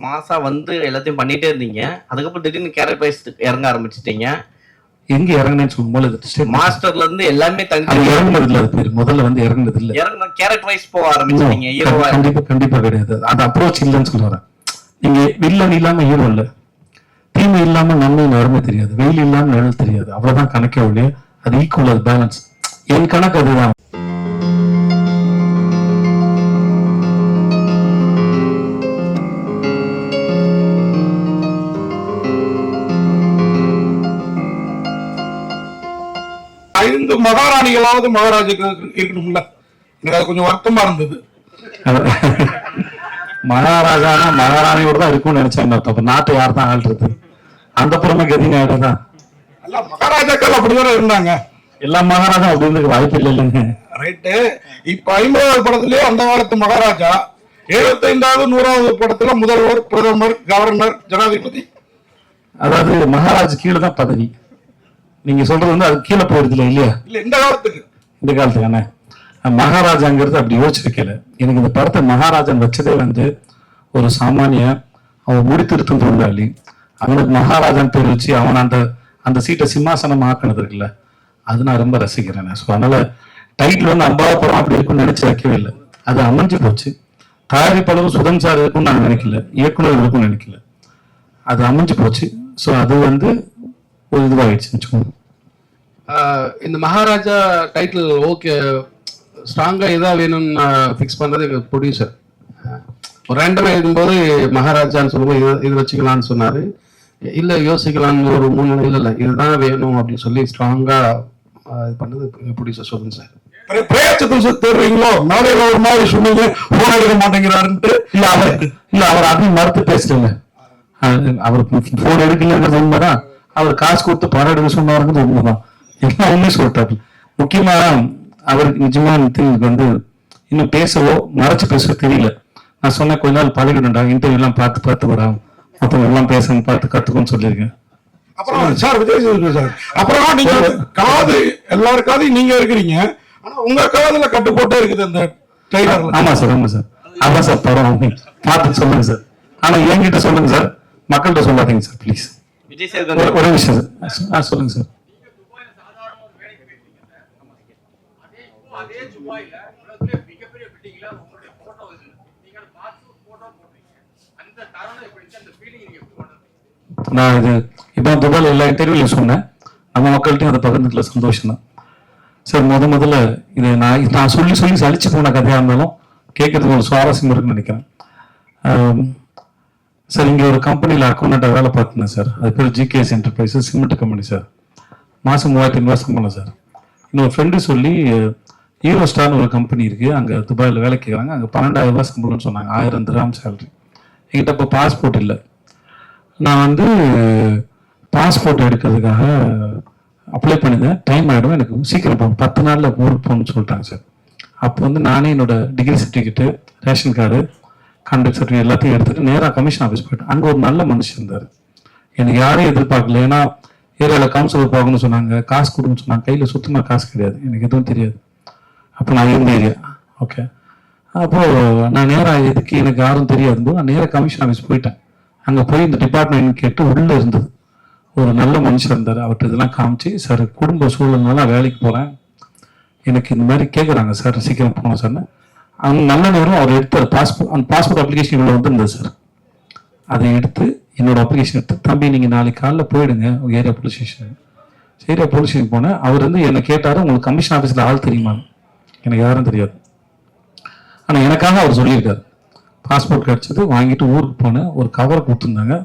மாசா வந்து எல்லாத்தையும் பண்ணிட்டே இருந்தீங்க. அதுக்கப்புறம் திடீர்னு கேரட் வைஸ் இறங்க ஆரம்பிச்சிட்டீங்க. எங்க இறங்குனேன்னு step- மாஸ்டர்ல இருந்து எல்லாமே தனி இறங்குனது இல்ல அது பேர். முதல்ல வந்து இறங்குனது இல்ல இறங்க கேரட் வைஸ் போக ஆரம்பிச்சிட்டீங்க கண்டிப்பா கண்டிப்பா கிடையாது. அது அப்ரோச் இல்லைன்னு சொல்ல வரேன் நீங்க வில்லன் இல்லாம ஹீரோ இல்ல. தீமை இல்லாம நன்மை அருமை தெரியாது. வெயில் இல்லாம நிழல் தெரியாது. அவ்வளவுதான் கணக்கே ஒழிய அது ஈக்குவல் அது பேலன்ஸ் என் கணக்கு அதுதான். ஐந்து மகாராணிகளாவது மகாராஜுக்கு இருக்கணும்ல. எனக்கு அது கொஞ்சம் வருத்தமா இருந்தது. மகாராஜானா மகாராணியோட தான் இருக்கும்னு நினைச்சாங்க அப்ப நாட்டை யார் தான் ஆள்றது? அந்த புறமே கதி தான். அல்ல மகாராஜாக்கள் அப்படிதானே இருந்தாங்க. எல்லா மகாராஜா அப்படி இருந்துக்கு வாய்ப்பு இல்லை இல்லைங்க ரைட்டு. இப்ப ஐம்பதாவது படத்திலேயே அந்த காலத்து மகாராஜா எழுபத்தைந்தாவது நூறாவது படத்துல முதல்வர் பிரதமர் கவர்னர் ஜனாதிபதி. அதாவது மகாராஜ் கீழே தான் பதவி. நீங்க சொல்றது வந்து அது கீழே போயிருது இல்லை இல்லையா? இல்ல இந்த காலத்துக்கு. இந்த காலத்துக்கான? மகாராஜாங்கிறது அப்படி யோசிச்சிருக்கல. எனக்கு இந்த படத்தை மகாராஜன் வச்சதே வந்து ஒரு சாமானிய அவன் முடித்திருத்தும் தொழிலாளி. அவனுக்கு மகாராஜன் பேர் வச்சு அவன் அந்த அந்த சீட்டை சிம்மாசனம் ஆக்கினது இருக்குல்ல. அது நான் ரொம்ப ரசிக்கிறேன் ஸோ அதனால டைட்டில் வந்து அம்பாபுரம் அப்படி இருக்கும்னு நினைச்சு வைக்கவே இல்லை. அது அமைஞ்சு போச்சு. தயாரிப்பாளரும் சுதன் சார் இருக்கும்னு நான் நினைக்கல. இயக்குனர் இருக்கும்னு நினைக்கல. அது அமைஞ்சு போச்சு. ஸோ அது வந்து ஒரு இதுவாகிடுச்சுன்னு வச்சுக்கோங்க இந்த மகாராஜா டைட்டில் ஓகே ஸ்ட்ராங்கா எதா வேணும்னு ஃபிக்ஸ் பண்றது எங்க ப்ரொடியூசர் ஒரு ரேண்டமா எழுதும்போது மகாராஜான்னு சொல்லும்போது இது இது வச்சுக்கலாம்னு சொன்னாரு. இல்ல யோசிக்கலாம்னு ஒரு மூணு இல்ல. இல்ல இதுதான் வேணும் அப்படின்னு சொல்லி ஸ்ட்ராங்கா இது பண்ணது ப்ரொடியூசர் சொல்லுங்க சார் பிர- பிரேயச்சத்தை தேடுறீங்களோ நாளையில ஒரு மாதிரி சொன்னீங்க. போன் எடுக்க மாட்டேங்கிறாருன்ட்டு. இல்ல அவர் இல்ல அவர் அதையும் மறுத்து பேசல அவர் போன் எடுக்கலங்கிறது உண்மைதான். அவர் காசு கொடுத்து படம் எடுக்க சொன்னாருங்கிறது உண்மைதான் எல்லாம் உண்மை சொல்லிட்டாரு முக்கியமா அவருக்கு நிஜமா எனக்கு வந்து இன்னும் பேசவோ மறைச்சு பேசவோ தெரியல. நான் சொன்ன கொஞ்ச நாள் பழகிடும்டா இன்டர்வியூ எல்லாம் பார்த்து பார்த்து வரா. மொத்தம் எல்லாம் பேசணும் பார்த்து கத்துக்கோன்னு சொல்லியிருக்கேன். அப்புறம் சார். விஜய் சேதுபதி சார் அப்புறம் நீங்க காது எல்லார் காதையும் நீங்க இருக்கிறீங்க. ஆனா உங்க காதுல கட்டு போட்டே இருக்குது அந்த ட்ரைலர்ல ஆமா சார் ஆமா சார். அதான் சார் படம். பார்த்து சொல்லுங்க சார். ஆனா என்கிட்ட சொல்லுங்க சார். மக்கள்கிட்ட சொல்லாதீங்க சார் ப்ளீஸ் விஜய் சேதுபதி ஒரு- ஒரு விஷயம் சார். ஆ சொல்லுங்க சார். அதே துபாயில உலகத்திலே மிகப்பெரிய பில்டிங்ல உங்களுடைய போட்டோ இருக்கு நீங்க அதை பார்த்து போட்டோ போட்டீங்க அந்த தருணம் எப்படி இருந்துச்சு? அந்த ஃபீலிங் நீங்க எப்படி உணர்ந்தீங்க நான் இது இப்போ துபாயில் எல்லா இன்டர்வியூலையும் சொன்னேன். நம்ம மக்கள்கிட்டையும் அதை பகிர்ந்துக்கல சந்தோஷம் தான். சார் முத முதல்ல இது நான் நான் சொல்லி சொல்லி சலிச்சு போன கதையாக இருந்தாலும் கேட்கறதுக்கு ஒரு சுவாரஸ்யம் இருக்குன்னு நினைக்கிறேன். சார் இங்கே ஒரு கம்பெனியில் அக்கௌண்ட்டாக வேலை பார்த்துனேன் சார் அது பேர் GKS enterprises cement company sir மாதம் மூவாயிரத்தி ஐநூறுவா சம்பளம் சார் இன்னொரு ஃப்ரெண்டு சொல்லி ஹீரோ ஸ்டார்னு ஒரு கம்பெனி இருக்குது அங்கே துபாயில் வேலை கேட்குறாங்க அங்கே பன்னெண்டாயிரம் ரூபா சம்பளம்னு சொன்னாங்க. ஆயிரம் திராம் சேலரி என்கிட்ட இப்போ பாஸ்போர்ட் இல்லை. நான் வந்து பாஸ்போர்ட் எடுக்கிறதுக்காக அப்ளை பண்ணியிருந்தேன் டைம் ஆகிடும் எனக்கு சீக்கிரம் போகணும். பத்து நாளில் ஊருக்கு போகணும்னு சொல்லிட்டாங்க சார் அப்போ வந்து நானே என்னோடய degree certificate ration card contact certificate எல்லாத்தையும் எடுத்துட்டு நேராக கமிஷன் ஆஃபீஸ் போயிட்டேன் அங்கே ஒரு நல்ல மனுஷன் இருந்தார். எனக்கு யாரையும் எதிர்பார்க்கல. ஏன்னா ஏரியாவில் கவுன்சிலர் பார்க்கணும்னு சொன்னாங்க காசு கொடுன்னு சொன்னாங்க. கையில் சுத்தமாக காசு கிடையாது. எனக்கு எதுவும் தெரியாது. அப்போ நான் இருந்த ஏரியா. ஓகே அப்புறம் நான் நேராக இதுக்கு எனக்கு யாரும் தெரியாது போது நான் நேராக கமிஷன் ஆஃபீஸ் போயிட்டேன். அங்கே போய் இந்த டிபார்ட்மெண்ட் கேட்டு உள்ளே இருந்தது. ஒரு நல்ல மனுஷன் இருந்தார். அவர்கிட்ட இதெல்லாம் காமிச்சு சார் குடும்ப சூழல்னால வேலைக்கு போகிறேன் எனக்கு இந்த மாதிரி கேட்குறாங்க சார் சீக்கிரம் போகணும் சார்னு. நல்ல நேரம் அவர் எடுத்தார் பாஸ்போர்ட் அந்த பாஸ்போர்ட் அப்ளிகேஷன் இவ்வளோ வந்துருந்தது சார் அதை எடுத்து என்னோட அப்ளிகேஷன் எடுத்து தம்பி நீங்கள் நாளைக்கு காலைல போயிடுங்க உங்கள் area police station area police station போனேன். அவர் வந்து என்னை கேட்டார் உங்களுக்கு கமிஷன் ஆஃபீஸில் ஆள் தெரியுமா? எனக்கு யாரும் தெரியாது. ஆனால் எனக்காக அவர் சொல்லியிருக்காரு. பாஸ்போர்ட் கிடச்சது வாங்கிட்டு ஊருக்கு போனேன். ஒரு கவரை கொடுத்துருந்தாங்க.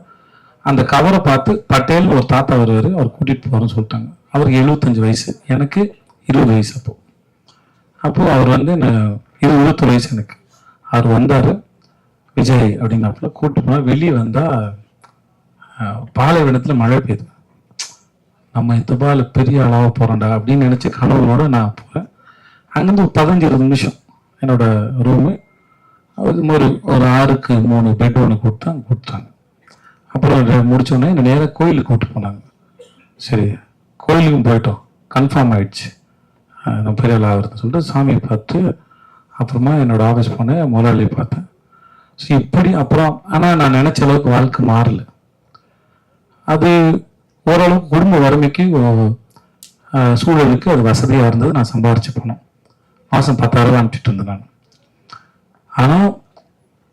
அந்த கவரை பார்த்து பட்டேல் ஒரு தாத்தா வருவார் அவர் கூட்டிகிட்டு போகிறோன்னு சொல்லிட்டாங்க. அவருக்கு எழுபத்தஞ்சு வயசு எனக்கு இருபது வயசு அப்போது அப்போது அவர் வந்து என்ன இது இருபத்தொரு துறை எனக்கு. அவர் வந்தார் விஜய் அப்படின்னாப்புல கூப்பிட்டு போனால் வெளியே வந்தால் பாலைவனத்தில் மழை பெய்யுது. நம்ம துபால பெரிய அளவாக போகிறோம்டா அப்படின்னு நினச்சி கனவுகளோட நான் போகிறேன் அங்கேருந்து ஒரு பதினஞ்சு இருபது நிமிஷம் என்னோட ரூமு அது ஒரு ஒரு ஆறுக்கு மூணு பெட் ஒன்று கொடுத்தாங்க கொடுத்தாங்க. அப்புறம் அதை என்னை நேராக கோயிலுக்கு கூப்பிட்டு போனாங்க. சரி கோயிலுக்கும் போயிட்டோம். கன்ஃபார்ம் ஆயிடுச்சு. நான் பெரிய ஆள் சொல்லிட்டு சாமியை பார்த்து அப்புறமா என்னோட ஆஃபீஸ் போனேன் முதலாளியை பார்த்தேன். ஸோ இப்படி அப்புறம் ஆனால் நான் நினைச்ச அளவுக்கு வாழ்க்கை மாறல. அது ஓரளவுக்கு குடும்ப வறுமைக்கு ஆஹ், சூழலுக்கு அது வசதியாக இருந்தது. நான் சம்பாரிச்சு போனோம் மாதம் பத்தாயிரம் அனுப்பிச்சிட்டு இருந்தேன் நான். ஆனால்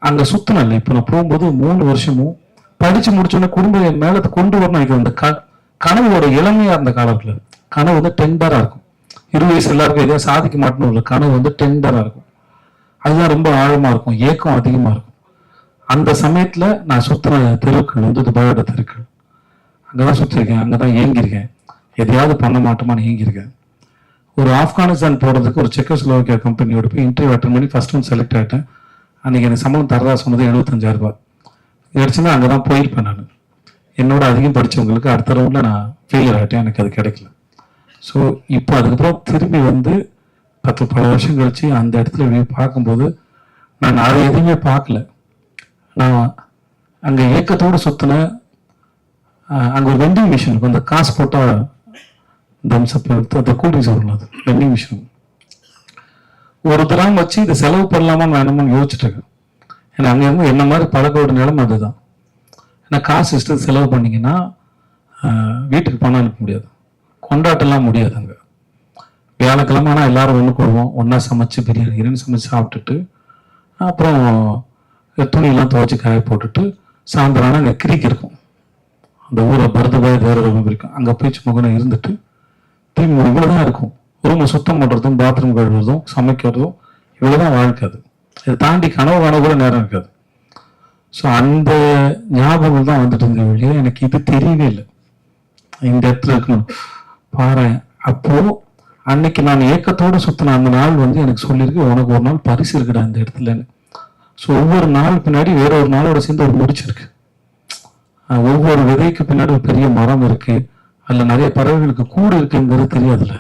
அங்கே இல்லை. இப்போ நான் போகும்போது மூணு வருஷமும் படிச்சு முடிச்சோன்னே குடும்ப மேலே கொண்டு வரணும் இது அந்த க கனவோட இளமையா இருந்த காலத்துல. கனவு வந்து டெண்டராக இருக்கும். இருபது வயசு எல்லாருக்கும் எதையும் சாதிக்க மாட்டேன்னு உள்ள கனவு வந்து டெண்டராக இருக்கும். அதுதான் ரொம்ப ஆழமாக இருக்கும் ஏக்கம் அதிகமாக இருக்கும். அந்த சமயத்தில் நான் சுற்றின தெருக்கள் வந்து துபாயோட தெருக்கள் அங்கே தான் சுற்றிருக்கேன் அங்கே தான் ஏங்கியிருக்கேன் எதையாவது பண்ண மாட்டோமான்னு ஏங்கியிருக்கேன் ஒரு ஆப்கானிஸ்தான் போகிறதுக்கு ஒரு செக்கோஸ்லோவாக்கியா கம்பெனியோட போய் இன்டர்வியூ அட்டன் பண்ணி ஃபஸ்ட் ஒன் செலக்ட் ஆகிட்டேன் அன்றைக்கி எனக்கு சம்பளம் தரதா சொன்னது எழுபத்தஞ்சாயிரம் ரூபாய். அங்கே தான் போயிருப்பேன் நான். என்னோட அதிகம் படித்தவங்களுக்கு அடுத்த ரவுண்டில் நான் ஃபெயிலியர் ஆகிட்டேன் எனக்கு அது கிடைக்கல. ஸோ இப்போ அதுக்கப்புறம் திரும்பி வந்து பத்து பல வருஷம் கழிச்சு அந்த இடத்துல போய் பார்க்கும்போது நான் அதை எதுவுமே பார்க்கல. நான் அங்கே ஏக்கத்தோடு சுற்றின அங்கே ஒரு வெண்டிங் மிஷின் இருக்கும். அந்த காசு போட்டால் தம்ஸ்அப் எடுத்து அந்த கூட்டிங் வரும் அது. வெண்டிங் மிஷின் ஒரு தரம் வச்சு இதை செலவு பண்ணலாமா வேணுமான்னு யோசிச்சுட்டு இருக்கேன். ஏன்னா அங்கே என்ன மாதிரி பழக்கோட நிலைமை அதுதான். ஏன்னா காசு இஷ்டத்துக்கு செலவு பண்ணீங்கன்னா வீட்டுக்கு பணம் அனுப்ப முடியாது. கொண்டாட்டம்லாம் முடியாது அங்கே. வியாழக்கிழமை ஆனால் எல்லாரும் ஒன்று கொடுவோம் ஒன்றா சமைச்சு பிரியாணி கிரியாணி சமைச்சு சாப்பிட்டுட்டு அப்புறம் துணியெல்லாம் துவைச்சி காய போட்டுட்டு சாயந்தரம் ஆனால் அங்கே கிரிக்கு இருக்கும். அந்த ஊரை பரதபாய் வேறு ரொம்ப இருக்கும் அங்கே போய் சும்மா இருந்துட்டு திரும்பி இவ்வளோதான் இருக்கும். ரூமை சுத்தம் பண்ணுறதும் பாத்ரூம் கழுவுறதும் சமைக்கிறதும் இவ்வளோதான் வாழ்க்கை அது. இதை தாண்டி கனவு காண கூட நேரம் இருக்காது. ஸோ அந்த ஞாபகங்கள் தான் வந்துட்டு இருந்த வழியே எனக்கு இது தெரியவே இல்லை. இந்த இடத்துல இருக்கணும். பாரு அப்போது அன்னைக்கு நான் ஏக்கத்தோடு சுற்றின அந்த நாள் வந்து எனக்கு சொல்லியிருக்கு உனக்கு ஒரு நாள் பரிசு இருக்குடா இந்த இடத்துலன்னு. ஸோ ஒவ்வொரு நாள் பின்னாடி வேற ஒரு நாளோட சேர்ந்து ஒரு முடிச்சிருக்கு ஒவ்வொரு விதைக்கு பின்னாடி ஒரு பெரிய மரம் இருக்கு. அதில் நிறைய பறவைகளுக்கு கூடு இருக்குங்கிறது தெரியாதுல்ல.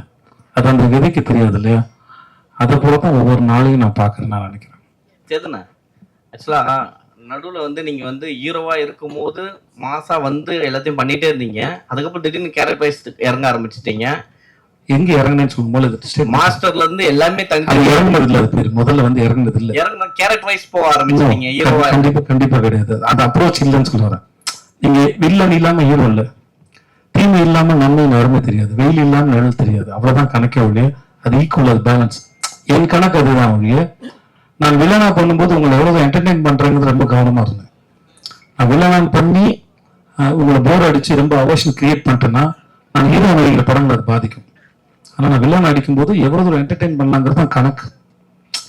அது அந்த விதைக்கு தெரியாது இல்லையா? அதை போல தான் ஒவ்வொரு நாளையும் நான் பார்க்குறேன் நான் நினைக்கிறேன். சேதுண்ணா ஆக்சுவலாக நடுவில் வந்து நீங்கள் வந்து ஹீரோவா இருக்கும்போது மாதம் வந்து எல்லாத்தையும் பண்ணிகிட்டே இருந்தீங்க. அதுக்கப்புறம் திடீர்னு கேரட் வைஸ் இறங்க ஆரம்பிச்சிட்டீங்க. எங்க இறங்குனேன்னு சொல்லும்போது அது step- மாஸ்டர்ல இருந்து எல்லாமே தனி இறங்குனது இல்ல அது பேர் முதல்ல வந்து இறங்குனது இல்ல. இறங்க கேரக்டர் வைஸ் போக ஹீரோவா கண்டிப்பா கண்டிப்பா கிடையாது. அந்த அப்ரோச் இல்லைன்னு சொல்ல வரேன். நீங்க வில்லன் இல்லாம ஹீரோ இல்ல. தீமை இல்லாம நன்மையின் அருமை தெரியாது. வெயில் இல்லாம நிழல் தெரியாது. அவ்வளவுதான் கணக்கே ஒழிய அது ஈக்குவல் அது பேலன்ஸ் என் கணக்கு அதுதான் ஒழிய நான் வில்லனா பண்ணும்போது உங்களை எவ்வளவு என்டர்டைன் பண்றேங்கிறது ரொம்ப கவனமா இருந்தேன். நான் வில்லனா பண்ணி உங்களை போர் அடிச்சு ரொம்ப அவசியம் கிரியேட் பண்ணிட்டேன்னா நான் ஹீரோ நடிக்கிற படங்கள் அது பாதிக்கும். ஆனா நான் வில்லன் அடிக்கும்போது எவ்வளவு தூரம் என்டர்டைன் பண்ணலாங்கிறது தான் கணக்கு.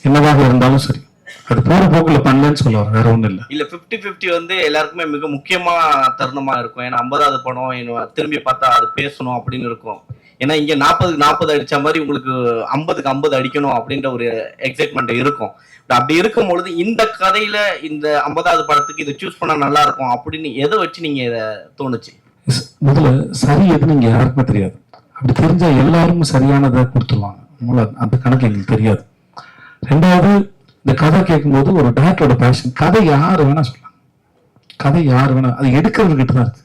என்னவாக இருந்தாலும் சரி. அது போற போக்குல பண்ணலன்னு சொல்ல வரேன் வேற ஒண்ணும் இல்ல. இல்ல 50 50 வந்து எல்லாருக்குமே மிக முக்கியமான தருணமா இருக்கும். ஏன்னா ஐம்பதாவது படம் திரும்பி பார்த்தா அது பேசணும் அப்படின்னு இருக்கும். ஏன்னா இங்க நாற்பதுக்கு நாற்பது அடிச்ச மாதிரி உங்களுக்கு ஐம்பதுக்கு ஐம்பது அடிக்கணும் அப்படின்ற ஒரு எக்ஸைட்மெண்ட் இருக்கும். அப்படி இருக்கும் பொழுது இந்த கதையில இந்த ஐம்பதாவது படத்துக்கு இதை சூஸ் பண்ணா நல்லா இருக்கும் அப்படின்னு எதை வச்சு நீங்க இதை தோணுச்சு? முதல்ல சரி எதுன்னு இங்க யாருக்குமே தெரியாது. அப்படி தெரிஞ்சா எல்லாரும் சரியானதை கொடுத்துருவாங்க. முதல்ல அந்த கணக்கு எங்களுக்கு தெரியாது. ரெண்டாவது இந்த கதை கேட்கும்போது ஒரு டேரக்டரோட பேஷன் கதை யாரு வேணா சொல்லலாம். கதை யாரு வேணா அது எடுக்கிறவர்கிட்ட தான் இருக்கு.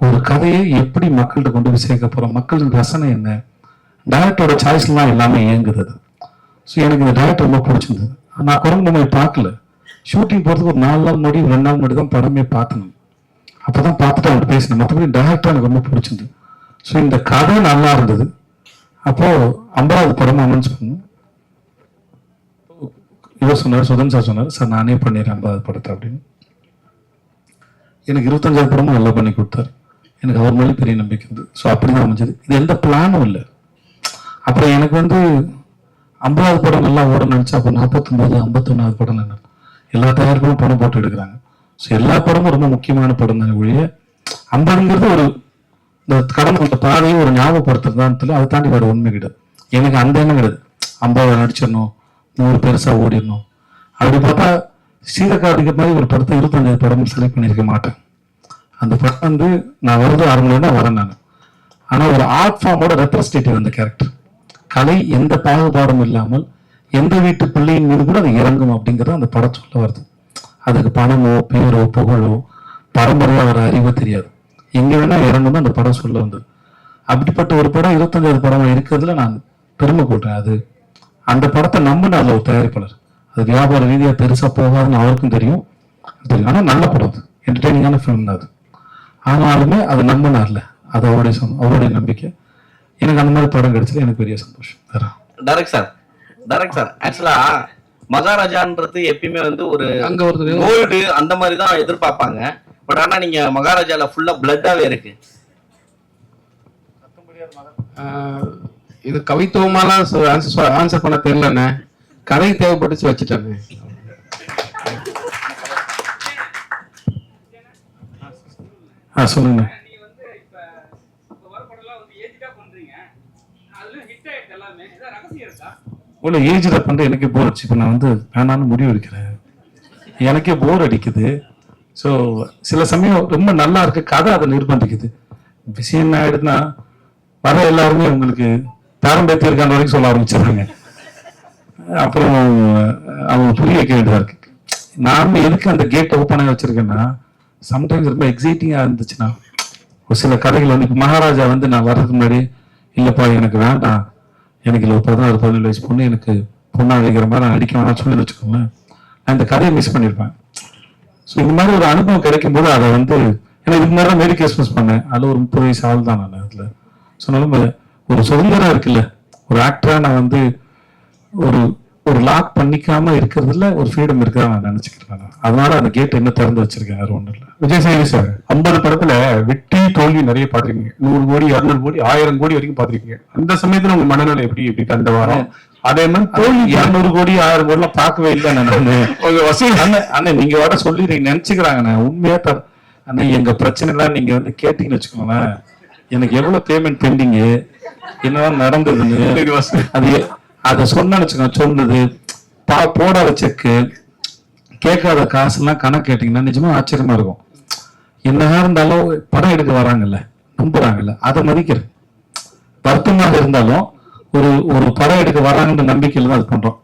ஒரு கதையை எப்படி மக்கள்கிட்ட கொண்டு போய் சேர்க்க போறோம்? மக்களின் ரசனை என்ன? டேரக்டரோட சாய்ஸ்லாம் எல்லாமே இயங்குது அது ஸோ எனக்கு இந்த டேரக்டர் ரொம்ப பிடிச்சிருந்தது. நான் குரங்கு பொம்மையை பார்க்கல. ஷூட்டிங் போகிறதுக்கு ஒரு நாலு நாள் முன்னாடி ரெண்டு நாள் முன்னாடி தான் படமே பார்த்தணும் அப்போ தான் பார்த்துட்டு அவங்க பேசினேன். மற்றபடி டேரக்டர் எனக்கு ரொம்ப பிடிச்சிருந்தது. ஸோ இந்த கதை நல்லா இருந்தது. அப்போ ஐம்பதாவது படம் அனௌன்ஸ் பண்ணோம் இவர் சொன்னார் சுதன் சார் சொன்னார் சார் நானே பண்ணிடுறேன் ஐம்பதாவது படத்தை அப்படின்னு. எனக்கு இருபத்தஞ்சாவது படமும் நல்லா பண்ணி கொடுத்தாரு. எனக்கு அவர் மேலே பெரிய நம்பிக்கை இருந்தது. ஸோ அப்படிதான் அமைஞ்சது. இது எந்த பிளானும் இல்லை. அப்புறம் எனக்கு வந்து ஐம்பதாவது படம் நல்லா ஓட நினச்சா அப்போ நாற்பத்தொன்பது ஐம்பத்தொன்னாவது படம் என்ன? எல்லா தயாரிப்பும் படம் போட்டு எடுக்கிறாங்க. ஸோ எல்லா படமும் ரொம்ப முக்கியமான படம் தான் ஒழிய ஐம்பதுங்கிறது ஒரு இந்த கடந்து கொண்ட பாதையை ஒரு ஞாபகப்படுத்துறது தான் தெரியல அதை தாண்டி வேறு உண்மை கிடையாது. எனக்கு அந்த எண்ணம் கிடையாது. ஐம்பது நடிச்சிடணும் நூறு பெருசாக ஓடிடணும். அப்படி பார்த்தா சீதக்கார்த்திகை மாதிரி ஒரு படத்தை இருபத்தஞ்சு படம் செலக்ட் பண்ணியிருக்க மாட்டேன். அந்த படம் வந்து நான் வருது அரை மணி வரேன் நான். ஆனால் ஒரு ஆர்ட் ஃபார்மோட ரெப்ரஸன்டேட்டிவ் அந்த கேரக்டர் கலை எந்த பாகுபாடும் இல்லாமல் எந்த வீட்டு பிள்ளையின் மீது கூட அது இறங்கும் அப்படிங்கிறது அந்த படம் சொல்ல வருது. அதுக்கு பணமோ பேரோ புகழோ பரம்பரையாக வர அறிவோ தெரியாது. எங்க வேணா இறங்கும் அந்த படம் சொல்ல வந்தது. அப்படிப்பட்ட ஒரு படம் இருபத்தஞ்சாவது படமா இருக்கிறதுல நான் பெருமை கொள்றேன் அது அந்த படத்தை நம்பின அதுல ஒரு தயாரிப்பாளர். அது வியாபார ரீதியாக பெருசாக போகாதுன்னு அவருக்கும் தெரியும். தெரியும். ஆனால் நல்ல படம் அது. என்டர்டெய்னிங்கான ஃபிலிம் தான் அது. ஆனாலுமே அது நம்பினார்ல. அது அவருடைய அவருடைய நம்பிக்கை. எனக்கு அந்த மாதிரி படம் கிடைச்சது. எனக்கு பெரிய சந்தோஷம். வேற. Direct sir. Direct sir. ஆக்சுவலா மகாராஜான்றது எப்பயுமே வந்து ஒரு அங்க ஒருத்தர் கோல்டு அந்த மாதிரி தான் எதிர்பார்ப்பாங்க. பட் ஆனா நீங்க மகாராஜால ஃபுல்லா பிளட்டாவே இருக்கு. ஆஹ், இது கவித்துவமாலாம் ஆன்சர் பண்ண தெரியலண்ணே. கதை தேவைப்பட்டுச்சு வச்சுட்டேண்ணே. ஆ சொல்லுங்க. நீங்க வந்து இப்ப ஏஜில் பண்ணுற எனக்கே போர் அடிச்சு. இப்போ நான் வந்து வேணான்னு முடிவு எடுக்கிறேன். எனக்கே போர் அடிக்குது. ஸோ சில சமயம் ரொம்ப நல்லா இருக்கு கதை அதை நிர்பந்திக்குது. விஷயம் என்ன ஆயிடுதுன்னா வர எல்லாருமே உங்களுக்கு பேரம்பேத்தி இருக்கான வரைக்கும் சொல்ல ஆரம்பிச்சிடுறாங்க. அப்புறம் அவங்க புரிய வைக்க வேண்டியதா இருக்கு. நாம எதுக்கு அந்த கேட் ஓப்பனாக வச்சிருக்கேன்னா சம்டைம்ஸ் ரொம்ப எக்ஸைட்டிங்காக இருந்துச்சுன்னா ஒரு சில கதைகள் வந்து இப்போ மகாராஜா வந்து நான் வர்றதுக்கு முன்னாடி இல்லைப்பா எனக்கு வேண்டாம். எனக்கு இல்லை பதினாறு பதினேழு வயசு பொண்ணு எனக்கு பொண்ணா வைக்கிற மாதிரி நான் அடிக்க வேணாம் சொல்லி வச்சுக்கோங்களேன். நான் இந்த கதையை மிஸ் பண்ணியிருப்பேன். ஸோ இந்த மாதிரி ஒரு அனுபவம் கிடைக்கும் போது அதை வந்து ஏன்னா இதுக்கு மாதிரி தான் மேரி கிறிஸ்மஸ் பண்ணேன். அதில் ஒரு முப்பது வயசு ஆள் தான் நான் அதில். சொன்னாலும் ஒரு சுதந்திரம் இருக்குல்ல. ஒரு ஆக்டராக நான் வந்து ஒரு ஒரு லாக் பண்ணிக்காம இருக்கிறதுல ஒரு ஃப்ரீடம் இருக்கிறதா நான் நினைச்சுக்கிறேன் நான். அதனால அந்த கேட் என்ன திறந்து வச்சிருக்கேன் வேற ஒன்றும் இல்லை. விஜய் சேவி சார் ஐம்பது படத்துல வெற்றி தோல்வி நிறைய பாத்திருக்கீங்க நூறு கோடி இருநூறு கோடி ஆயிரம் கோடி வரைக்கும் பாத்திருக்கீங்க அந்த சமயத்துல உங்க மனநிலை எப்படி எப்படி அந்த வாரம்? அதே மாதிரி தோல்வி இரநூறு கோடி ஆயிரம் கோடிலாம் பார்க்கவே இல்லை நான் வசூல். அண்ணன் அண்ணன் நீங்க வர சொல்லி நினைச்சுக்கிறாங்க நான் உண்மையா தர அண்ணன் எங்க பிரச்சனை எல்லாம் நீங்க வந்து கேட்டீங்கன்னு வச்சுக்கோங்களேன். எனக்கு எவ்வளவு பேமெண்ட் பெண்டிங் என்னதான் நடந்ததுன்னு. அது அதை சொன்னு வச்சுக்கோங்க சொன்னது பா போடாத செக்கு கேட்காத காசுலாம் கணக்கு கேட்டீங்கன்னா நிஜமா ஆச்சரியமா இருக்கும். என்னதான் இருந்தாலும் படம் எடுக்க வராங்கல்ல நம்புறாங்கல்ல அதை மதிக்கிறேன் வருத்தமாக இருந்தாலும் ஒரு ஒரு படம் எடுக்க வராங்கன்ற நம்பிக்கையில தான் அது பண்றோம்.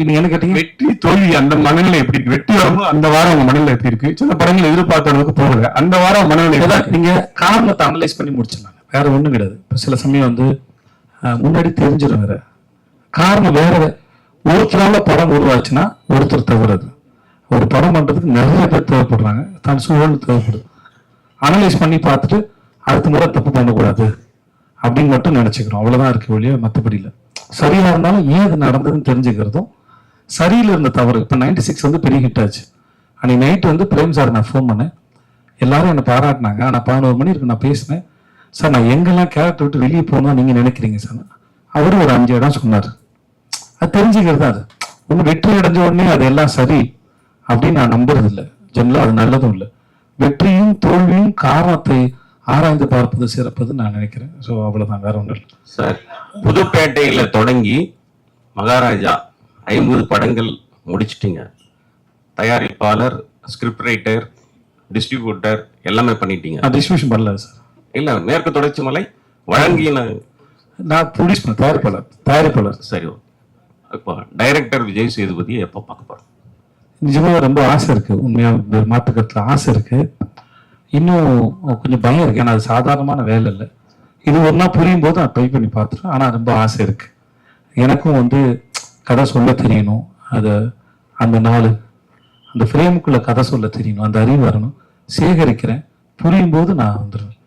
நீங்க என்ன கேட்டீங்க? வெற்றி தோல்வி அந்த மனநிலை எப்படி இருக்கு? வெற்றி வரும்போது அந்த வாரம் உங்க மனநிலை எப்படி இருக்கு? சில படங்கள் எதிர்பார்த்த அளவுக்கு போகல. அந்த வாரம் மனநிலை? நீங்க காரணத்தை அனலைஸ் பண்ணி முடிச்சிடலாம். வேற ஒண்ணும் கிடையாது. இப்ப சில சமயம் வந்து முன்னாடி தெரிஞ்சிடும் வேற. காரணம் வேற. ஒருத்தரால படம் உருவாச்சுன்னா ஒருத்தர் தவறது. ஒரு படம் பண்ணுறதுக்கு நிறைய பேர் தேவைப்படுறாங்க. தன் சூழல் தேவைப்படுது. அனலைஸ் பண்ணி பார்த்துட்டு அடுத்த முறை தப்பு பண்ணக்கூடாது அப்படின்னு மட்டும் நினச்சிக்கிறோம். அவ்வளோதான் இருக்கு ஒழிய மற்றபடி இல்லை சரியாக இருந்தாலும் ஏன் இது நடந்ததுன்னு தெரிஞ்சுக்கிறதும் சரியில் இருந்த தவறு. இப்போ நைன்டி சிக்ஸ் வந்து பெரிய ஹிட் ஆச்சு. அன்னைக்கு நைட்டு வந்து பிரேம் சார் நான் ஃபோன் பண்ணேன். எல்லாரும் என்னை பாராட்டினாங்க. ஆனால் பதினோரு மணி இருக்கு நான் பேசினேன். சார் நான் எங்கெல்லாம் கேரக்டர் விட்டு வெளியே போகணும் நீங்கள் நினைக்கிறீங்க சார் அவரும் ஒரு அஞ்சு இடம் சொன்னார். அது தெரிஞ்சுக்கிறது அது. ஒன்று வெற்றி அடைஞ்ச உடனே அது எல்லாம் சரி அப்படின்னு நான் நம்புறது இல்லை ஜெனரலாக அது நல்லதும் இல்லை. வெற்றியும் தோல்வியும் காரணத்தை ஆராய்ந்து பார்ப்பது சிறப்பது நான் நினைக்கிறேன். ஸோ அவ்வளவுதான். வேற ஒன்றும் இல்லை. சார் புதுப்பேட்டையில தொடங்கி மகாராஜா ஐம்பது படங்கள் முடிச்சிட்டீங்க. தயாரிப்பாளர் ஸ்கிரிப்ட் ரைட்டர் டிஸ்ட்ரிபியூட்டர் எல்லாமே பண்ணிட்டீங்க. டிஸ்ட்ரிபியூஷன் பண்ணல சார். இல்ல மேற்கு தொடர்ச்சி மலை வழங்கின நான் ப்ரொடியூஸ் பண்ண தயாரிப்பாளர். தயாரிப்பாளர். சரி இப்போ டைரக்டர் விஜய் சேதுபதி எப்போ பார்க்க போகிறோம் நிஜமாக ரொம்ப ஆசை இருக்கு. உண்மையாக மாற்றுக்கிறதுல ஆசை இருக்கு. இன்னும் கொஞ்சம் பயம் இருக்குது ஏன்னா அது சாதாரணமான வேலை இல்லை. இது ஒரு நாள் புரியும் போது நான் ட்ரை பண்ணி பார்த்துருவேன் ஆனால் ரொம்ப ஆசை இருக்குது எனக்கும் வந்து கதை சொல்ல தெரியணும். அதை அந்த நாள் அந்த ஃப்ரேமுக்குள்ளே கதை சொல்ல தெரியணும். அந்த அறிவு வரணும். சேகரிக்கிறேன். புரியும் போது நான் வந்துடுவேன்.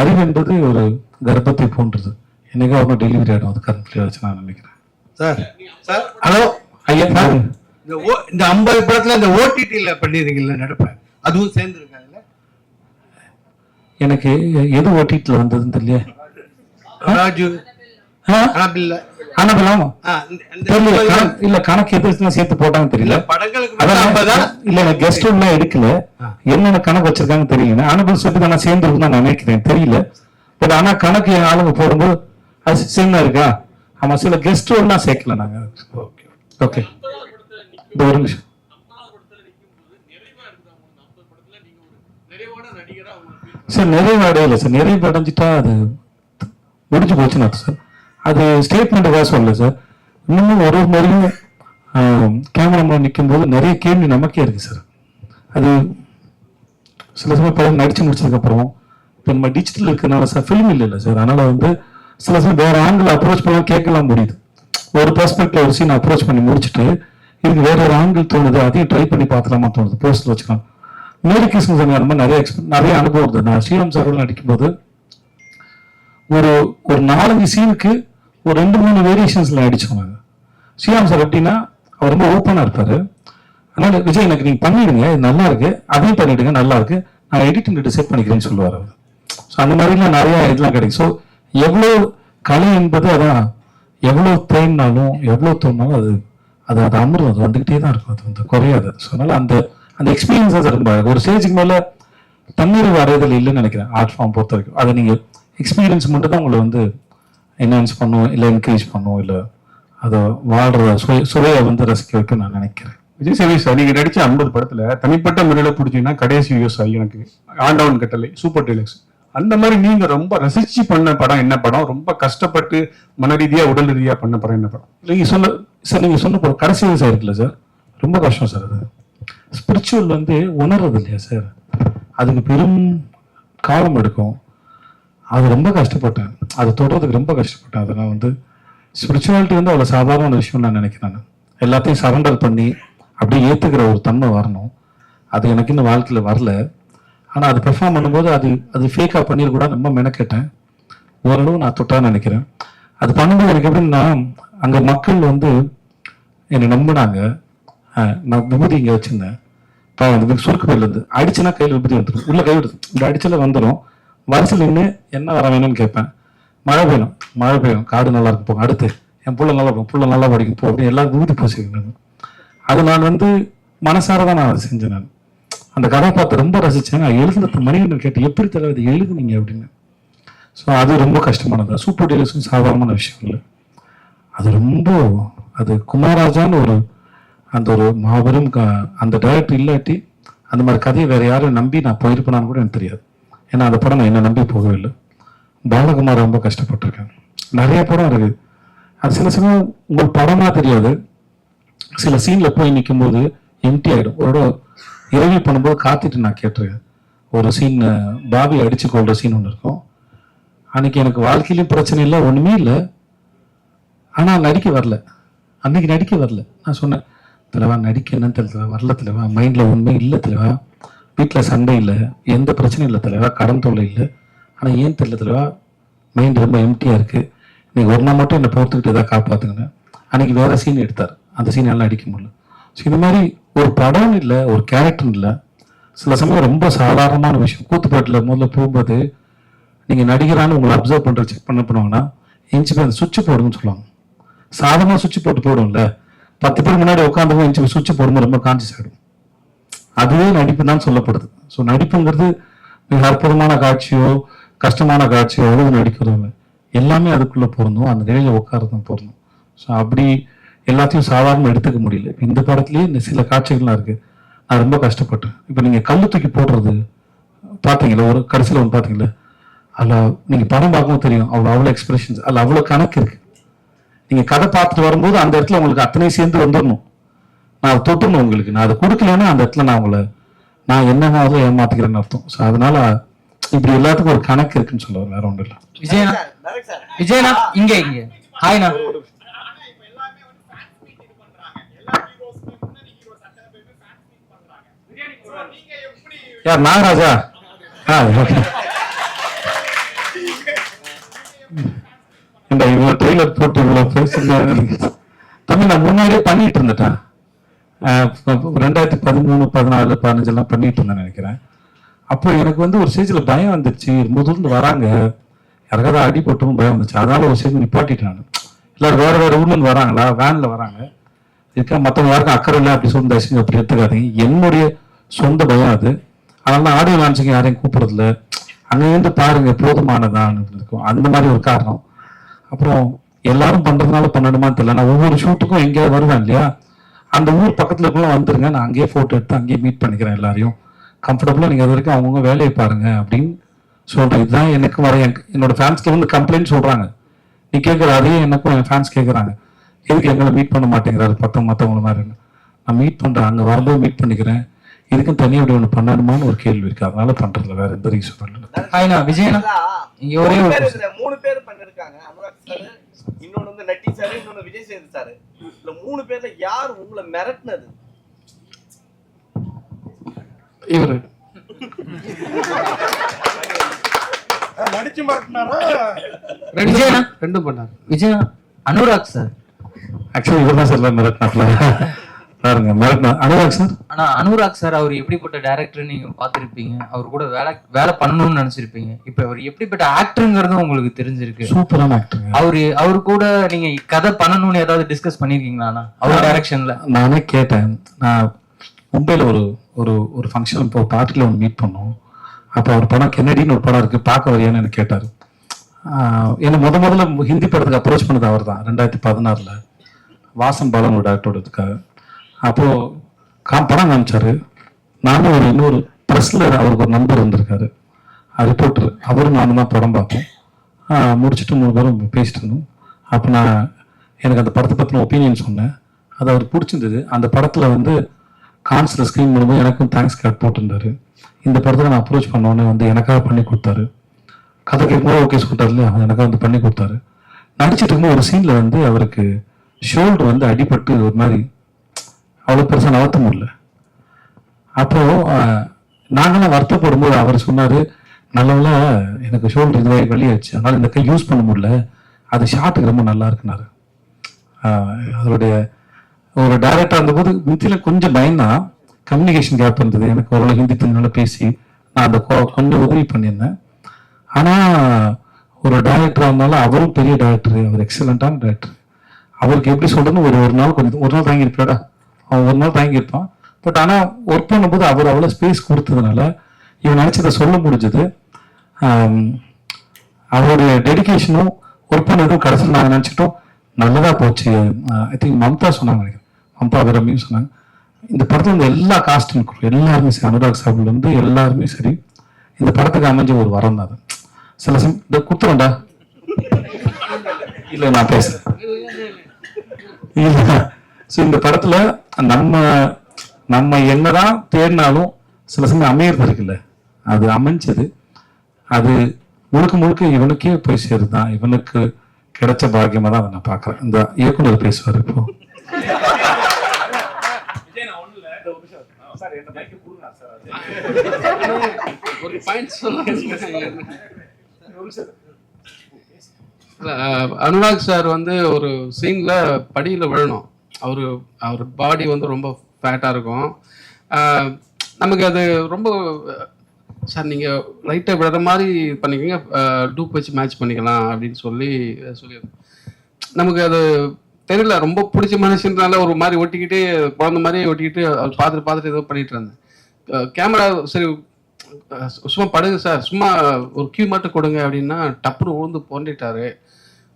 அறிவு என்பது ஒரு கர்ப்பத்தை போன்றது. என்னைக்கோ அவங்க டெலிவரி ஆகிடும் அது கரண்ட்லேயே வச்சு நான் நினைக்கிறேன். சார். சார். ஹலோ ஐயா சார் இந்த ஓ- இந்த ஐம்பது படத்துல இந்த ஓடிடில பண்ணிருக்கீங்களா நடிப்பேன் அதுவும் சேர்ந்துருக்காங்கல்ல எனக்கு எது ஓட்டிட்டுல வந்ததுன்னு தெரியல ராஜு கணக்கு- இல்ல கணக்கு எதுலாம் சேர்த்து போட்டாங்க தெரியல? இல்ல நான் கெஸ்ட் எல்லாம் எடுக்கல. என்னென்ன கணக்கு வச்சிருக்காங்க தெரியல அனுபவம் சொல்லிட்டு நான் சேர்ந்து நினைக்கிறேன். தெரியல. பட் ஆனா கணக்கு என் ஆளுங்க போடும்போது அது சேர்ந்தா இருக்கா? ஆமா சில கெஸ்ட் எல்லாம் சேர்க்கல நாங்க. ஓகே ஓகே இந்த ஒரு நிமிஷம். சார் நிறைவு அடையல சார். நிறைவு அடைஞ்சிட்டா அது முடிஞ்சு போச்சுன்னு சார். அது ஸ்டேட்மெண்ட்டுக்காக சொல்லல சார். இன்னமும் ஒரு ஒரு முறையும் கேமராமேன் நிற்கும் போது நிறைய கேள்வி நமக்கே இருக்கு சார். அது சில சமயம் படம் நடிச்சு முடிச்சதுக்கப்புறம் இப்போ நம்ம டிஜிட்டல் இருக்கிறனால சார் ஃபிலிம் இல்லை சார். அதனால வந்து சில சமயம் வேற ஆங்கிள் அப்ரோச் பண்ணலாம் கேட்கலாம் முடியுது ஒரு பெர்ஸ்பெக்டிவ் ஒரு சீன் அப்ரோச் பண்ணி முடிச்சுட்டு இதுக்கு வேற ஒரு ஆங்கிள் தோணுது அதையும் ட்ரை பண்ணி பார்க்கலாமா தோணுது போஸ்ட்ல வச்சுக்கலாம். மேரி கிருஷ்ணன் மாதிரி நிறைய எக்ஸ்ப- நிறைய அனுபவம் இருந்தது நான் ஸ்ரீராம் சாரோட நடிக்கும்போது ஒரு ஒரு நாலஞ்சு சீனுக்கு ஒரு ரெண்டு மூணு வேரியேஷன்ஸ்ல அடிச்சோம் நாங்க. ஸ்ரீராம் சார் எப்படின்னா அவர் ரொம்ப ஓப்பனாக இருப்பாரு. அதனால விஜய் எனக்கு நீங்க பண்ணிடுங்க இது நல்லா இருக்கு. அதையும் பண்ணிடுங்க நல்லா இருக்கு. நான் எடிட்டிங் செட் பண்ணிக்கிறேன்னு சொல்லுவார் அவர். ஸோ அந்த மாதிரிலாம் நிறைய இதெல்லாம் கிடைக்கும். ஸோ எவ்வளோ கலை என்பது அதான் எவ்வளோ தேய்னாலும் எவ்வளோ தோணாலும் அது அது அது அமரும் அது வந்துகிட்டே தான் இருக்கும். அது வந்து குறையாது. ஸோ அதனால் அந்த அந்த எக்ஸ்பீரியன்ஸஸ் இருக்கும் ஒரு ஸ்டேஜுக்கு மேலே தண்ணீர் வரைதல் இல்லைன்னு நினைக்கிறேன் ஆர்ட் ஃபார்ம் பொறுத்த வரைக்கும். அதை நீங்கள் எக்ஸ்பீரியன்ஸ் மட்டும் தான் உங்களை வந்து என்ஹான்ஸ் பண்ணும் இல்லை என்கரேஜ் பண்ணும் இல்லை அதை வாழ்கிற சுவை சுவையை வந்து ரசிக்க வைக்க நான் நினைக்கிறேன். விஜய் சேவி சார் நீங்கள் நடித்த ஐம்பது படத்தில் தனிப்பட்ட முறையில் பிடிச்சீங்கன்னா கடைசி விவசாயி எனக்கு ஆண்டவன் கட்டளை சூப்பர் டீலக்ஸ் அந்த மாதிரி நீங்க ரொம்ப ரசிச்சு பண்ண படம் என்ன படம்? ரொம்ப கஷ்டப்பட்டு மன ரீதியா உடல் ரீதியா பண்ண படம் என்ன படம்? நீங்க சொன்ன சார் நீங்க சொன்ன படம் கடைசி சார் இருக்குல்ல சார்? ரொம்ப கஷ்டம் சார் அது. ஸ்பிரிச்சுவல் வந்து உணர்றது இல்லையா சார்? அதுக்கு பெரும் காலம் எடுக்கும். அது ரொம்ப கஷ்டப்பட்டேன். அது தொடர்றதுக்கு ரொம்ப கஷ்டப்பட்டேன். அதை நான் வந்து ஸ்பிரிச்சுவாலிட்டி வந்து அவ்வளோ சாதாரண விஷயம் நான் நினைக்கிறேன் நான். எல்லாத்தையும் சரண்டர் பண்ணி அப்படியே ஏற்றுக்கிற ஒரு தன்மை வரணும். அது எனக்கு இன்னும் வாழ்க்கையில் வரல. ஆனால் அது பெர்ஃபார்ம் பண்ணும்போது அது அது ஃபேக்காக பண்ணிருக்கூட ரொம்ப மெனக்கெட்டேன். ஓரளவு நான் தொட்டான்னு நினைக்கிறேன். அது பண்ணும்போது எனக்கு எப்படின்னா அங்கே மக்கள் வந்து என்னை நம்பினாங்க. நான் விபூதி இங்கே வச்சுருந்தேன். இப்போ அந்த சுருக்கு பையில இருந்து அடிச்சுனா கையில் விபூதி வந்துடும் உள்ளே கைவிடுது இந்த அடிச்சல வந்துடும் வரிசையில் நின்று என்ன வர வேணும்னு கேட்பேன். மழை பெய்யும் மழை பெய்யும் காடு நல்லா இருக்கும். போங்க. அடுத்து. என் புள்ள நல்லா இருக்கும் புள்ள நல்லா படிக்கும் போ அப்படின்னு எல்லாரும் விபூதி பூசிக்கணும் அது நான் வந்து மனசார தான் நான் அதை செஞ்சேன் நான். அந்த கதாபாத்திரம் ரொம்ப ரசித்தேன் நான் எழுதுனது மணிகண்டன் கேட்டு எப்படி தலைவர் இதை எழுதுனீங்க? அப்படின்னு. ஸோ அது ரொம்ப கஷ்டமானது. சூப்பர் டீலர்ஸும் சாதாரணமான விஷயம் இல்லை. அது ரொம்ப அது குமாராஜான்னு ஒரு அந்த ஒரு மாபெரும் அந்த டைரக்டர் இல்லாட்டி அந்த மாதிரி கதையை வேறு யாரும் நம்பி நான் போயிருப்பேனான்னு கூட எனக்கு தெரியாது. ஏன்னா அந்த படம் நான் என்ன நம்பி போகவே இல்லை. பாலகுமார் ரொம்ப கஷ்டப்பட்டிருக்கேன். நிறைய படம் இருக்குது அது சில சமயம் உங்களுக்கு படமாக தெரியாது. சில சீனில் போய் நிற்கும் போது எம்டி ஆகிடும் ஒரு இரவி பண்ணும்போது காத்துட்டு நான் கேட்டிருக்கேன். ஒரு சீன் பாபி அடிச்சு கொள்ற சீன் ஒன்று இருக்கும். அன்னைக்கு எனக்கு வாழ்க்கையிலையும் பிரச்சனை இல்லை ஒண்ணுமே இல்லை. ஆனால் நடிக்க வரல. அன்னைக்கு நடிக்க வரல. நான் சொன்னேன் தலைவா நடிக்க என்னன்னு தெரியல வரல தலைவா. மைண்ட்ல உண்மை இல்லை தலைவா. வீட்டில் சண்டை இல்லை. எந்த பிரச்சனையும் இல்லை தலைவா. கடன் தொல்லை இல்லை. ஆனால் ஏன் தெரியல தலைவா? மைண்ட் ரொம்ப எம்டியாக இருக்கு. நீங்கள் ஒரு நாள் மட்டும் என்னை பொறுத்துக்கிட்டு எதாவது காப்பாத்துங்க அன்னைக்கு வேற சீன் எடுத்தார். அந்த சீன் எல்லாம் அடிக்க முடியல. ஸோ இந்த மாதிரி ஒரு படம் இல்லை ஒரு கேரக்டர் இல்லை சில சமயம் ரொம்ப சாதாரணமான விஷயம். கூத்துப்பாட்டில் முதல்ல போகும்போது நீங்க நடிகரான்னு உங்களை அப்சர்வ் பண்ணுற செக் பண்ண பண்ணுவாங்கன்னா இன்ச்சு பேர் சுவிட்ச் போடுங்கன்னு சொல்லுவாங்க. சாதமா சுவிட்ச் போட்டு போடும்ல பத்து பேர் முன்னாடி உட்காந்துக்கும் இன்ச்சு சுவிட்ச் போடும்போது ரொம்ப கான்சியஸ் ஆகிடும் அதுவே நடிப்பு தான் சொல்லப்படுது. ஸோ நடிப்புங்கிறது மிக அற்புதமான காட்சியோ கஷ்டமான காட்சியோ அவ்வளவு நடிக்கிறதும் இல்லை எல்லாமே அதுக்குள்ள பொருந்தும். அந்த நிலையில உட்காரதும் பொருந்தும். ஸோ அப்படி எல்லாத்தையும் சாதாரண எடுத்துக்க முடியல. இந்த படத்துலயே இந்த சில காட்சிகள்லாம் இருக்கு. நான் ரொம்ப கஷ்டப்பட்டேன். இப்போ நீங்க கல்லு தூக்கி போடுறது பாத்தீங்களா? ஒரு கடைசியில் ஒன்று பாத்தீங்களா? அதுல நீங்க படம் பார்க்கவும் தெரியும் அவ்வளோ அவ்வளோ எக்ஸ்பிரஷன்ஸ் அதுல அவ்வளோ கணக்கு இருக்கு. நீங்க கதை பார்த்துட்டு வரும்போது அந்த இடத்துல உங்களுக்கு அத்தனை சேர்ந்து வந்துடணும் நான் அதை தொட்டுணும் உங்களுக்கு. நான் அதை கொடுக்கலன்னா அந்த இடத்துல நான் உங்களை நான் என்னவாவது ஏமாத்திக்கிறேன்னு அர்த்தம். ஸோ அதனால இப்படி எல்லாத்துக்கும் ஒரு கணக்கு இருக்குன்னு சொல்லுவார் வேற ஒன்றும் இல்லை விஜயனா விஜயனா இங்க இங்க. ஹாய்ண்ணா யார் நாகராஜா? ஆ இந்த இவ்வளோ ட்ரெய்லர் போட்டு இவ்வளோ பேசுங்க தம்பி நான் முன்னாடியே பண்ணிட்டு இருந்துட்டேன். ரெண்டாயிரத்தி பதிமூணு பதினாலு பதினஞ்செல்லாம் பண்ணிட்டு இருந்தேன் நினைக்கிறேன். அப்போ எனக்கு வந்து ஒரு ஸ்டேஜில் பயம் வந்துருச்சு முதல்ல வராங்க. யாருக்காவது அடிபட்டும் பயம் வந்துச்சு. அதனால ஒரு ஸ்டேஜ் நிப்பாட்டிட்டேன் நான். எல்லாரும் வேறு வேறு ஊர்லேருந்து வராங்களா? வேனில் வராங்க. இதுக்கா மற்றவங்க யாருக்கும் அக்கறை இல்லை. அப்படி சொல்லி தயவுசெய்து அப்படி எடுத்துக்காதீங்க. என்னுடைய சொந்த பயம் அது. அதனால நான் ஆடியோ லான்ச்சிங் யாரையும் கூப்பிடுறதில்ல. அங்க இருந்து பாருங்க போதுமானதான் இருக்கும். அந்த மாதிரி ஒரு காரணம். அப்புறம் எல்லாரும் பண்றதுனால பண்ணணுமான்னு தெரியல. நான் ஒவ்வொரு ஷூட்டுக்கும் எங்கேயாவது வருவேன் இல்லையா? அந்த ஊர் பக்கத்துல இருக்கலாம் வந்துருங்க. நான் அங்கேயே ஃபோட்டோ எடுத்து அங்கேயே மீட் பண்ணிக்கிறேன் எல்லாரையும். கம்ஃபர்டபுளாக நீங்கள் அது வரைக்கும் அவங்கவுங்க வேலையை பாருங்க அப்படின்னு சொல்கிறேன் இதுதான் எனக்கு வர என்- என்னோட ஃபேன்ஸ்க்கு வந்து கம்ப்ளைண்ட் சொல்கிறாங்க நீ கேட்குற அதே எனக்கும் என் ஃபேன்ஸ் கேட்குறாங்க எதுக்கு எங்களை மீட் பண்ண மாட்டேங்கிறாரு பத்தம் மற்றவங்கள மாதிரி. நான் மீட் பண்ணுறேன் அங்கே வரும்போது மீட் பண்ணிக்கிறேன். இதுக்கும் தனியாக இப்படி ஒன்று பண்ணணுமான்னு ஒரு கேள்வி இருக்கு. அதனால பண்றதுல வேற எந்த ரீசன் இல்லை. ஹாய்ண்ணா விஜயனா இங்க ஒரே மூணு பேர் பண்ணிருக்காங்க. அனுராக் சார் இன்னொன்னு வந்து நட்டி சார் இன்னொன்னு விஜய் சேது சார். இந்த மூணு பேர்ல யார் உங்களை மிரட்டினது? இவரு. நடிச்சு மாட்டினாரா ரெண்டு விஜயனா? ரெண்டும் பண்ணாரு. விஜய் அனுராக் சார். ஆக்சுவலி இவர் தான் சார் மிரட்டினாப்ல அனுராக் சார்? ஆனா அனுராக் சார் அவர் எப்படிப்பட்ட டேரக்டர் நீங்க பார்த்திருப்பீங்க. அவர் கூட வேலை வேலை பண்ணணும்னு நினைச்சிருப்பீங்க. இப்ப அவர் எப்படிப்பட்ட ஆக்டருங்கிறதும் உங்களுக்கு தெரிஞ்சிருக்கு. சூப்பரான ஆக்டருங்க அவரு அவர் கூட நீங்க கதை பண்ணணும்னு ஏதாவது டிஸ்கஸ் பண்ணிருக்கீங்களா அவர் டைரக்ஷன்ல நானே கேட்டேன். நான் மும்பையில் ஒரு ஒரு ஒரு ஃபங்க்ஷன் இப்போ பார்ட்டியில் ஒன்று மீட் பண்ணோம். அப்போ ஒரு படம் கென்னடின்னு ஒரு படம் இருக்குது பார்க்க வரியான்னு எனக்கு கேட்டார். என்னை முத முதல்ல ஹிந்தி படத்துக்கு அப்ரோச் பண்ணது அவர் தான் ரெண்டாயிரத்தி பதினாறில். பாலன் ஒரு டேரக்டரோடதுக்காக அப்போது கா படம் காமிச்சாரு. நானும் ஒரு இன்னொரு ப்ரெஸ்ஸில் அவருக்கு ஒரு நண்பர் வந்திருக்காரு. ரிப்போர்ட்டர் அவரும் நானும் தான் படம் பார்த்தோம். முடிச்சுட்டு மூணு பேரும் பேசிட்டு இருந்தோம். அப்போ நான் எனக்கு அந்த படத்தை பற்றின ஒப்பீனியன் சொன்னேன். அது அவருக்கு பிடிச்சிருந்தது. அந்த படத்தில் வந்து கான்ஸில் ஸ்க்ரீன் பண்ணும்போது எனக்கும் தேங்க்ஸ் கார்டு போட்டிருந்தாரு. இந்த படத்தில் நான் அப்ரோச் பண்ணோன்னே வந்து எனக்காக பண்ணி கொடுத்தாரு. கதை கேட்கும்போது ஓகே சொல்லிட்டாரு இல்லையா? எனக்காக வந்து பண்ணி கொடுத்தாரு. நடிச்சிட்டு இருக்கும்போது ஒரு சீனில் வந்து அவருக்கு ஷோல்டர் வந்து அடிபட்டு ஒரு மாதிரி அவ்வளோ பெருசாக நகர்த்த இல்லை அப்போது ஆஹ், நாங்களாம் வருத்தப்படும்போது அவர் சொன்னார் நல்லவேளை எனக்கு ஷோல்டர் இதுவாகி வெளியாச்சு அதனால் இந்த கை யூஸ் பண்ண முடியல அது ஷார்ட்டுக்கு ரொம்ப நல்லா இருக்குனாரு அதனுடைய அதோடைய ஒரு டைரக்டர் இருந்தபோது முத்தியில கொஞ்சம் பயந்தான் கம்யூனிகேஷன் கேப் இருந்தது எனக்கு ஓரளவு ஹிந்தி தெரிஞ்சனால பேசி நான் அந்த கொஞ்சம் உதவி பண்ணியிருந்தேன். ஆனால் ஒரு டேரக்டராக இருந்தாலும் அவரும் பெரிய டேரக்டர் அவர் எக்ஸலண்ட்டான டேரக்டர் அவருக்கு எப்படி சொல்கிறதுன்னு ஒரு ஒரு நாள் கொஞ்சம் ஒரு நாள் தாங்கியிருப்பாடா அவன் ஒரு நாள் தாங்கியிருப்பான் பட் ஆனால் ஒர்க் பண்ணும்போது அவர் அவ்வளோ ஸ்பேஸ் கொடுத்ததுனால இவன் நினச்சதை சொல்ல முடிஞ்சது. அவருடைய டெடிகேஷனும் ஒர்க் பண்ணதும் கடைசியில் நாங்கள் நினச்சிட்டோம். நல்லதாக போச்சு. ஐ திங்க் மம்தா சொன்னாங்க மம்தா விரமியும் சொன்னாங்க. இந்த படத்தில் இந்த எல்லா காஸ்டும் எல்லாருமே சரி அனுராக் சாப்பிட்லேருந்து எல்லாருமே சரி இந்த படத்துக்கு அமைஞ்ச ஒரு வரம் தான் அது. சில சம் இந்த குத்துறேன்டா. இல்லை நான் பேசுகிறேன் இல்லை ஸோ இந்த படத்துல நம்ம நம்ம என்னதான் தேடினாலும் சில சமயம் அமையறது இருக்குல்ல? அது அமைஞ்சது. அது முழுக்க முழுக்க இவனுக்கே போய் சேருதான் இவனுக்கு கிடைச்ச பாக்கியமா தான் அதை நான் பார்க்கறேன். இந்த இயக்குனர் பேசுவார் இப்போ. ஒரு பாயிண்ட் சொல்ல அனுராக் சார் வந்து ஒரு சீன்ல படியில விழணும். அவர் அவர் பாடி வந்து ரொம்ப ஃபேட்டாக இருக்கும். நமக்கு அது ரொம்ப சார் நீங்கள் லைட்டை விடுற மாதிரி பண்ணிக்கோங்க. டூப் வச்சு மேட்ச் பண்ணிக்கலாம் அப்படின்னு சொல்லி சொல்லி நமக்கு அது தெரியல. ரொம்ப பிடிச்ச மனுஷன்றனால ஒரு மாதிரி ஒட்டிக்கிட்டு குழந்த மாதிரி ஒட்டிக்கிட்டு அவர் பார்த்துட்டு பார்த்துட்டு ஏதோ பண்ணிட்டு இருந்தேன். கேமரா சரி சும்மா படுங்க சார். சும்மா ஒரு கியூ மட்டும் கொடுங்க அப்படின்னா டப்புனு உழுந்து பொண்டிட்டாரு.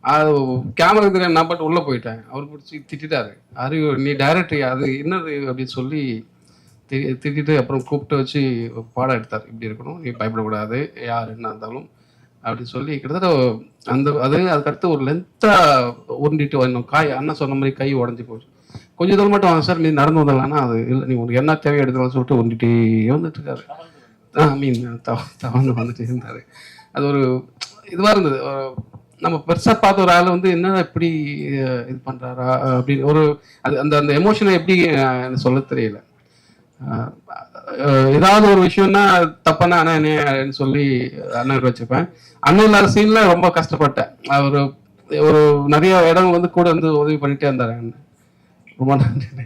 கேமரா இருக்கிற நான் பாட்டு உள்ளே போயிட்டேன். அவர் பிடிச்சி திட்டிட்டாரு. அறிவு நீ டைரக்டர் அது என்னது? அப்படின்னு சொல்லி தி- திட்டிட்டு அப்புறம் கூப்பிட்டு வச்சு பாடம் எடுத்தார். இப்படி இருக்கணும் நீ பயப்படக்கூடாது. யார் என்ன இருந்தாலும் அப்படி சொல்லி கிட்டத்தட்ட அந்த அது அதுக்கடுத்து ஒரு லென்த்தாக உருண்டிட்டு வரணும் காய் அண்ணன் சொன்ன மாதிரி கை உடஞ்சி போச்சு. கொஞ்சம் தூரம் மட்டும் வாங்க சார் நீ நடந்து வந்துடலாம்னா அது இல்லை. நீ உனக்கு என்ன தேவை எடுத்துக்கலாம் சொல்லிட்டு உருண்டிட்டே வந்துட்டு இருக்காரு ஐ மீன் தவந்து வந்துட்டு இருந்தாரு. அது ஒரு இதுவாக இருந்தது. நம்ம பெருசாக பார்த்த ஒரு ஆள் வந்து என்ன இப்படி இது பண்ணுறாரா அப்படின்னு ஒரு அது அந்த அந்த எமோஷனை எப்படி எனக்கு சொல்ல தெரியல. ஏதாவது ஒரு விஷயம்னா தப்பான அண்ணா என்ன சொல்லி அண்ணன் வச்சுப்பேன் அண்ணன் இல்லாத சீன்ல ரொம்ப கஷ்டப்பட்டேன். அவர் ஒரு நிறைய இடம் வந்து கூட வந்து உதவி பண்ணிட்டே இருந்தாரு அண்ணன். ரொம்ப நன்றி.